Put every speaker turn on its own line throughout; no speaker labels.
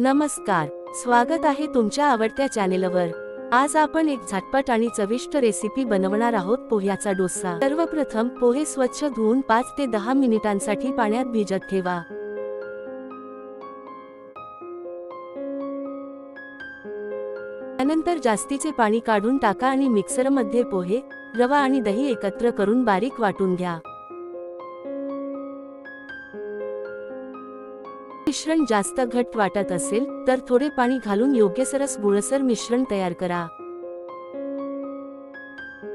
नमस्कार स्वागत आहे तुमच्या आवडत्या चॅनेलवर. आज आपण एक झटपट आणि चविष्ट रेसिपी बनवणार आहोत पोह्याचा डोसा. सर्वप्रथम पोहे स्वच्छ धुवून पाच ते दहा मिनिटांसाठी पाण्यात भिजत ठेवा. त्यानंतर जास्तीचे पाणी काढून टाका आणि मिक्सरमध्ये पोहे रवा आणि दही एकत्र करून बारीक वाटून घ्या. मिश्रण जास्त घट वाटत असेल तर थोडे पाणी घालून योग्य सरस गुळसर मिश्रण तयार करा.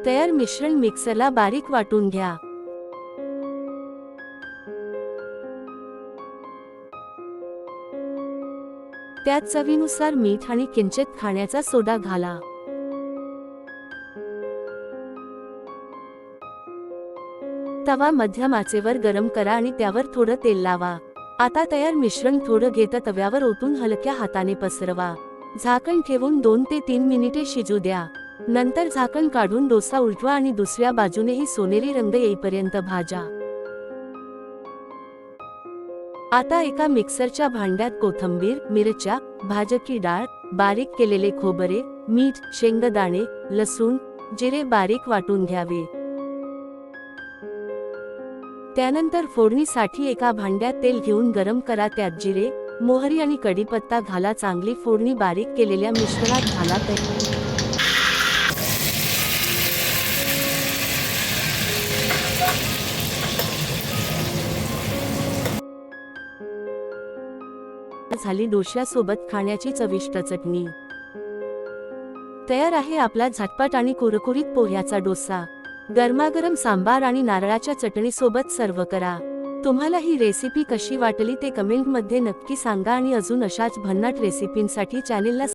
तयार मिश्रण मिक्सरला बारीक वाटून घ्या. त्यात चवीनुसार मीठ आणि किंचित खाण्याचा सोडा घाला. तवा मध्यम आचेवर गरम करा आणि त्यावर थोडं तेल लावा. आता तयार मिश्रण थोडं घेत तव्यावर ओतून हलक्या हाताने पसरवा. झाकण ठेवून दोन ते तीन मिनिटे शिजू द्या. नंतर झाकण काढून डोसा उलटवा आणि दुसऱ्या बाजूनेही सोनेरी रंग येईपर्यंत भाजा. आता एका मिक्सरच्या भांड्यात कोथंबीर मिरच्या भाजकी डाळ बारीक केलेले खोबरे मीठ शेंगदाणे लसूण जिरे बारीक वाटून घ्यावे. त्यानंतर फोडणीसाठी एका भांड्यात तेल घेऊन गरम करा त्यात जिरे मोहरी आणि कढीपत्ता घाला चांगली फोडणी बारीक केलेल्या मिश्रणात घाला ते. झाली डोश्यासोबत खाण्याची चविष्ट चटणी. तयार आहे आपला झटपट आणि कुरकुरीत पोह्याचा डोसा. गरमागरम सांबार आणि नारळाच्या चटणीसोबत सर्व करा. तुम्हाला ही रेसिपी कशी वाटली ते कमेंटमध्ये नक्की सांगा आणि अजून अशाच भन्नाट रेसिपींसाठी चॅनेलला